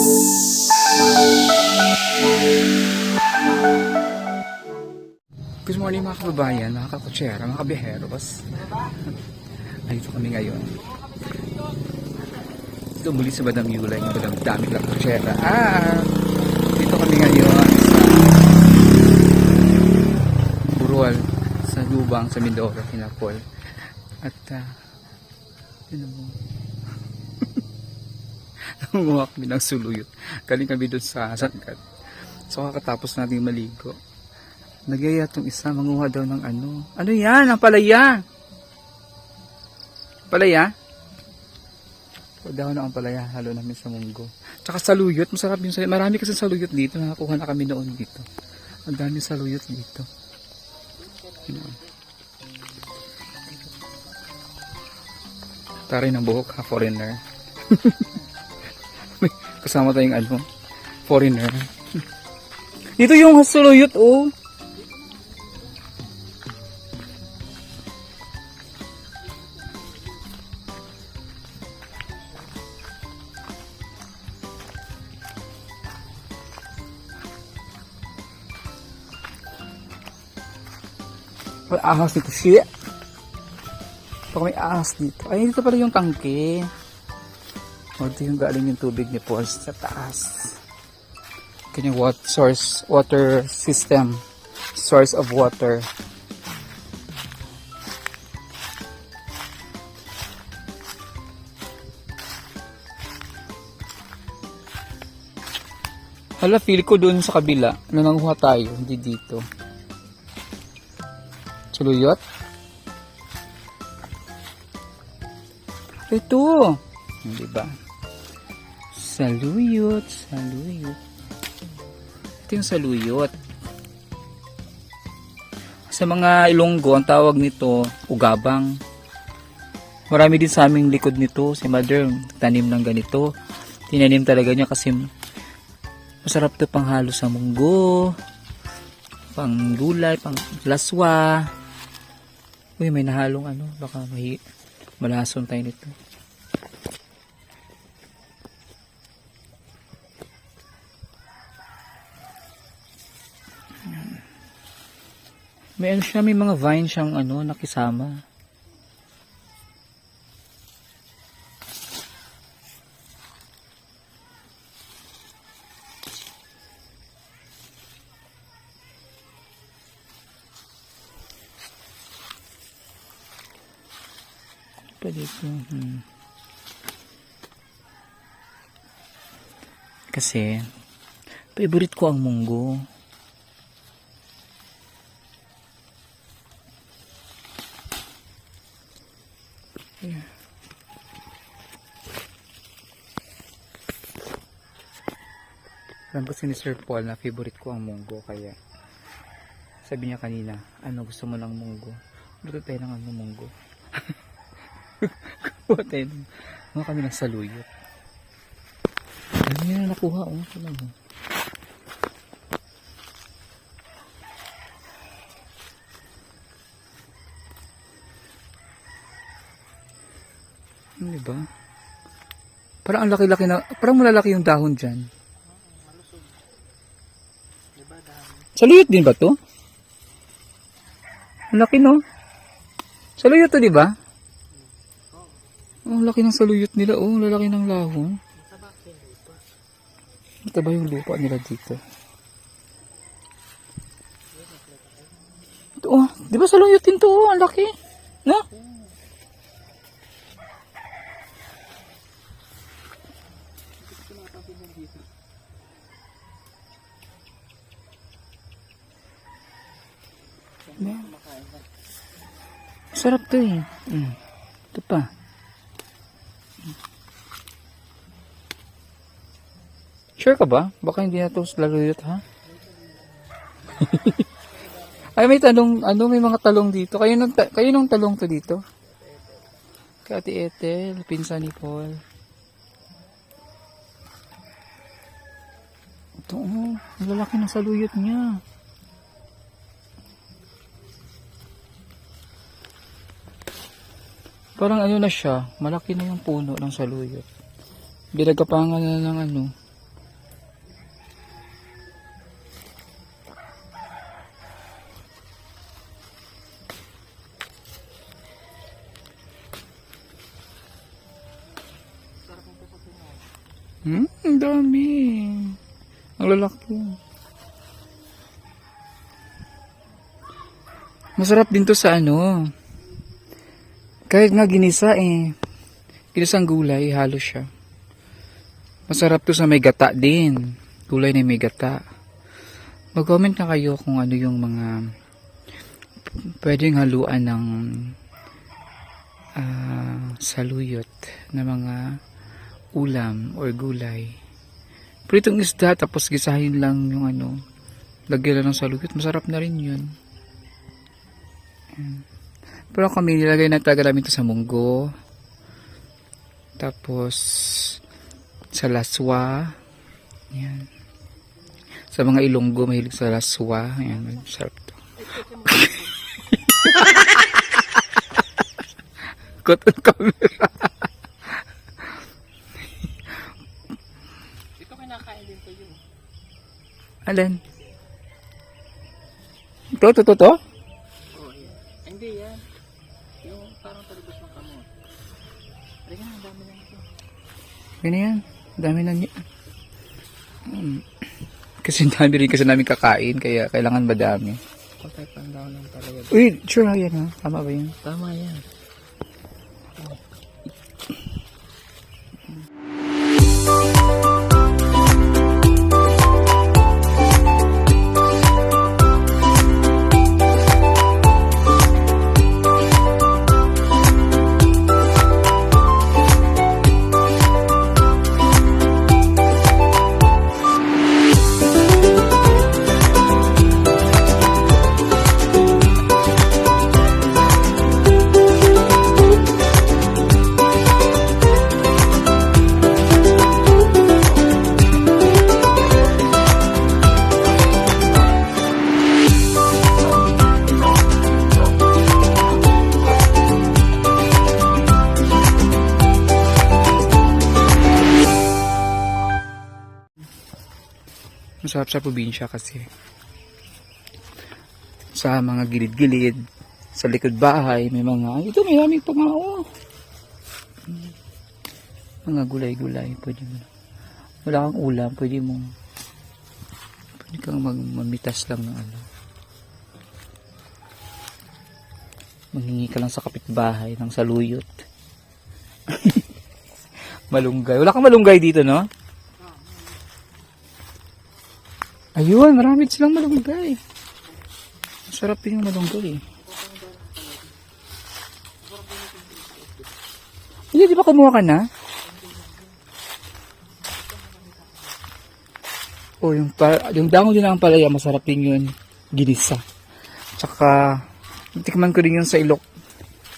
Good morning mga kababayan, mga kakutsera, mga kabiheros. Nandito kami ngayon. Dito muli sa Badang Yulay, Badang Dami lang kutsera. Ah, dito kami ngayon sa Burual, sa Lubang, sa Mindoro, Pinapol. At, ah, yun mo. Nangunguha kami ng suluyot. Galing kami doon sa Sangkat. So kakatapos natin maligo. Nagyaya tong isa, manguha daw ng ano. Ano yan? Ang palaya! Palaya? O daw na ang palaya, halo namin sa munggo. Tsaka saluyot, masarap yung saluyot. Marami kasi saluyot dito, nakakuha na kami noon dito. Ang dami saluyot dito. Yun. Taray ng buhok ha, foreigner. Kasama tayong ano, foreigner. Dito yung saluyot, oh. May ahas dito. Shit! Baka may ahas dito. Ay, dito pala yung tangke. O, yung galing yung tubig ni Paul sa taas. Kanyang water source, water system. Source of water. Hala, feel ko dun sa kabila na nanguha tayo, hindi dito. Suluyot? Ito. Di ba? Saluyot, saluyot. Ito yung saluyot. Sa mga Ilonggo, ang tawag nito, ugabang. Marami din sa aming likod nito. Si mother, tanim ng ganito. Tinanim talaga niya kasi masarap to pang halo sa munggo, pang gulay, pang laswa. Uy, may nahalong ano, baka may malason tayo nito. May ano siya, may mga vine siyang ano, nakisama. Pwede ko. Hmm. Kasi, favorite ko ang munggo. Alam kasi ni Sir Paul na favorite ko ang munggo kaya sabi niya kanina, ano gusto mo ng munggo? Luto tayo ng ano munggo. Kuha tayo ng mga kami ng saluyot. Ano yun na nakuha? Oh, ano mo? Ano ba? Parang ang laki-laki na, parang malalaki yung dahon dyan. Saluyot din ba to? Ang laki no? Saluyot to di ba? Oh, ang laki ng saluyot nila. Oh, lalaki ng lahon. Mataba yung lupa nila dito. Ito, oh, di ba saluyot din to? Oh, ang laki. No? Ayan. Sarap to eh. Mm. Ito pa. Sure ka ba? Baka hindi na ito laluyot ha? Ay may talong, ano may mga talong dito. Kayo nung, kayo nung talong to dito? Kay Ate Ethel, pinsan ni Paul. Ito oh, ang lalaki ng saluyot niya. Parang ano na siya, malaki na yung puno ng saluyot. Binagapangan na ng ano. Hmm, ang dami. Ang lalaki. Masarap din to sa ano, kahit nga ginisa eh. Ginisang gulay, halo siya. Masarap to sa may gata din. Gulay na may gata. Mag-comment na kayo kung ano yung mga pwedeng haluan ng ah, saluyot na mga ulam or gulay. Pritong isda tapos gisahin lang yung ano, lagyan lang ng saluyot. Masarap na rin yun. Ayan. Pero kami nilagay na talaga namin ito sa munggo. Tapos sa laswa. Ayan. Sa mga ilonggo, mahilig sa laswa. Ayan, masarap to. Kot ang camera. Ito kinakain din to yun. Alin? Ito, ito, ito, ito? Oo, yan. Ay, Hindi yan. Yung parang talibos ng kamot. Ay, yan, ang dami lang ito. Yan. Dami na niya. Um, kasi ang dami rin kasi namin kakain, kaya kailangan madami. Patay pandaw lang talaga. Uy, sure yan ha? Tama ba yun? Tama yan. Masarap sa probinsya kasi. Sa mga gilid-gilid, sa likod bahay, may mga, ito may aming pangao. Mga gulay-gulay, pwede mo. Wala kang ulam, pwede mo. Pwede kang mag mamitas lang ng ano. Manghingi ka lang sa kapitbahay ng saluyot. malunggay. Wala kang malunggay dito, no? Ayun, marami silang malunggay. Masarap din yung malunggay. Hindi, di ba kumuha ka na? O, yung, pa, yung dango din ang palaya, masarap din yun. Ginisa. Tsaka, tikman ko din yun sa ilok,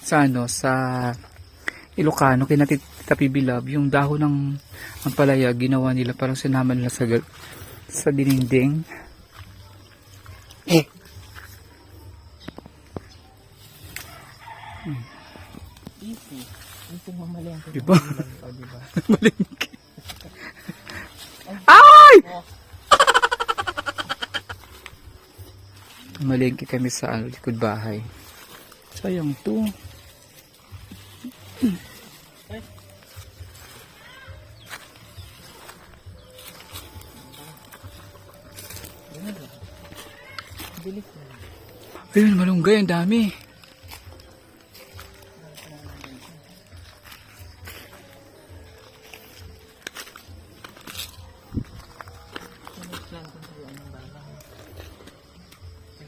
sa ano, sa Ilocano, kay natin tapibilab, yung dahon ng ang palaya, ginawa nila, parang sinama nila sa, sa dininding. Eh. Easy. Easy mamalengke. Diba? O, diba? Ay! Malingki kami sa likod bahay. Sayang to. Bilis Ayun, malunggay, ang dami.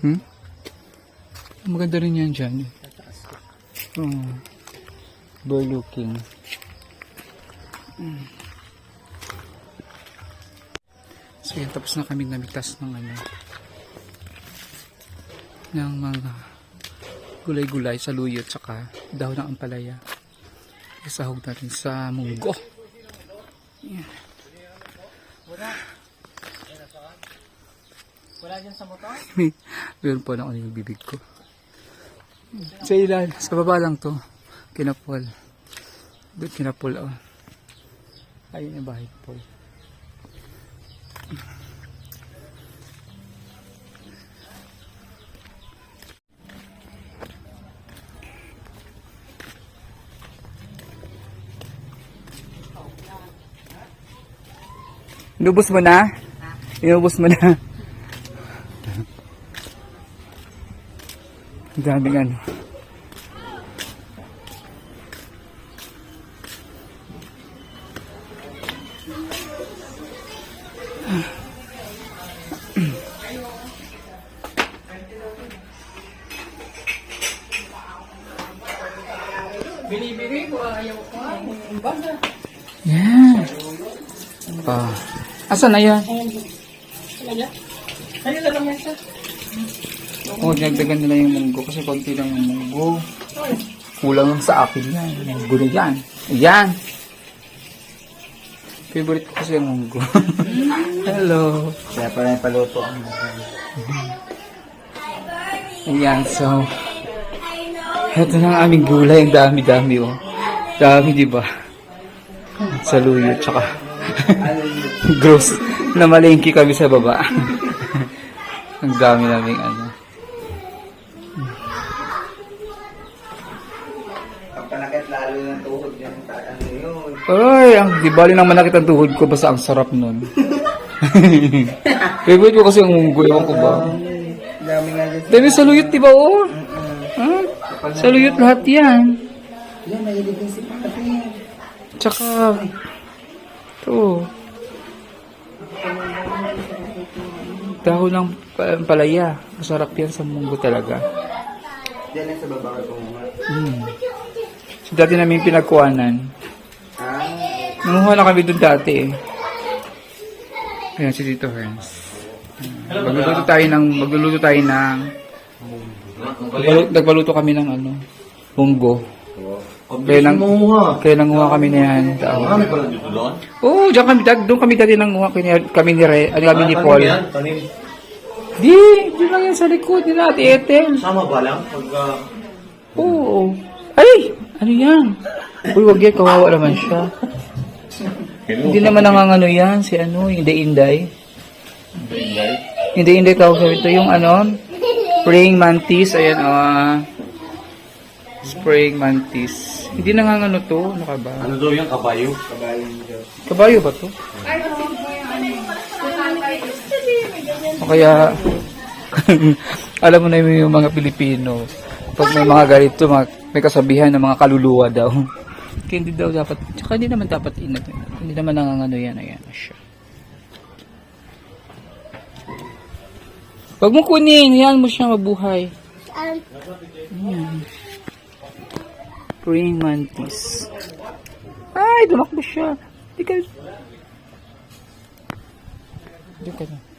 Hmm? Maganda rin yan dyan. Tataas ko. Oh. Overlooking. Mm. So yun, tapos na kami namitas ng ano ng mga gulay-gulay sa luyot saka dahon ng ampalaya. Isahog natin sa munggo. Wala dyan sa motor? Meron po na ano yung bibig ko. Sa ilal, sa baba lang to. Kinapol. Doon kinapol oh. Ayun yung bahay po. Inubos mo na? Inubos mo na? Ang daming ano. Binibigay ko, ayaw ko. Yan. Ah. Asan na yan? Na lang yan siya. Oh, dinagdagan nila yung munggo kasi konti lang yung munggo. Kulang lang sa akin yan. Munggo na yan. Ayan. Favorite ko kasi yung munggo. Hello. Kaya pala yung paluto ang Ayan, so. Ito na ang aming gulay. Ang dami-dami, oh. Dami, di ba? Saluyot, tsaka gross. Namalengke kami sa baba. ang dami naming ano. Pagpanakit lalo ng tuhod ta- ano yun. Ay, ang di bali nang manakit ang tuhod ko basta ang sarap nun. Favorite ko kasi ang munggo, ewan ko ba. Dami nga dyan. Dami saluyot, di ba, oh? Ha? Saluyot lahat yan. Yan, mahilig si Pati. Tsaka, ito. Dahon ng pa- palaya. Masarap yan sa munggo talaga. Yan lang sa baba ko. Mm. So, dati namin pinagkuhanan. Ah, Nanguha na kami doon dati eh. Ayan si Tito Herns. Mm. Magluluto tayo ng, magluluto tayo ng, nagpaluto kami ng ano, munggo. Kaya nang, kaya nanguha kami yan. Tao. Marami pala dito doon? Oo, diyan kami, dad- doon kami dati nanguha kami, kami ni Re, ano kami ni Paul. Tanim yan? Tanim. Di, di lang yan sa likod nila, Ate Ethel. Sama ba lang? Pagka... Oo. Ay, ano yan? Uy, wag yan, kawawa naman siya. Hindi naman nangangano yan, si ano, yung Inday. Hindi Inday tawag sa ito, yung ano, praying mantis, ayan, ah, spraying mantis. Hindi nangangano to, ano ka ba? Ano daw yung kabayo? Kabayo ba to? O kaya, alam mo na yung mga Pilipino, pag may mga ganito, mga, may kasabihan ng mga kaluluwa daw. Kaya hindi daw dapat, tsaka hindi naman dapat inat. Hindi naman nangangano yan, ayan siya. Huwag mo kunin, yan mo siya mabuhay. Ayan. Praying mantis. Ay, dumakbo siya. Hindi ka. Hindi ka na.